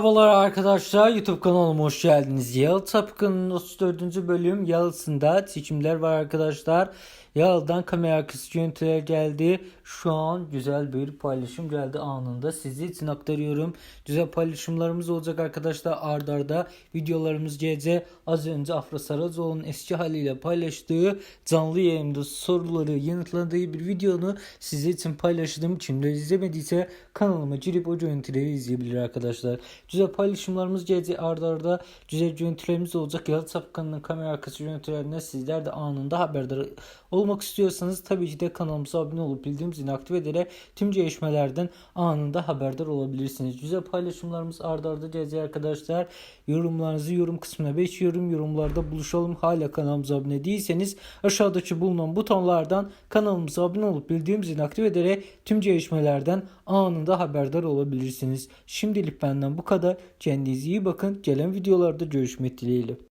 Merhabalar arkadaşlar YouTube kanalıma hoş geldiniz. Yalı Tapkın'ın 34. bölüm Yalısı'nda seçimler var arkadaşlar. Yalı'dan kamera arkası görüntüler geldi. Şu an güzel bir paylaşım geldi anında. Sizi için aktarıyorum. Güzel paylaşımlarımız olacak arkadaşlar. Ardarda arda videolarımız gelecek. Az önce Afra Saracoğlu'nun eski haliyle paylaştığı canlı yayında soruları yanıtladığı bir videonu size için paylaştığım için de izlemediyse kanalıma girip o görüntüleri izleyebilir arkadaşlar. Güzel paylaşımlarımız gelecek ardarda arda güzel görüntülerimiz olacak. Yalı Tapkan'ın kamera arkası görüntülerine sizler de anında haberdar olmak istiyorsanız tabii ki de kanalımıza abone olup bildirim zilini aktif ederek tüm gelişmelerden anında haberdar olabilirsiniz. Güzel paylaşımlarımız ardarda arda arkadaşlar. Yorumlarınızı yorum kısmına bekliyorum. Yorumlarda buluşalım. Hala kanalımıza abone değilseniz aşağıdaki bulunan butonlardan kanalımıza abone olup bildirim zilini aktif ederek tüm gelişmelerden anında haberdar olabilirsiniz. Şimdilik benden bu kadar. Kendinize iyi bakın. Gelen videolarda görüşmek dileğiyle.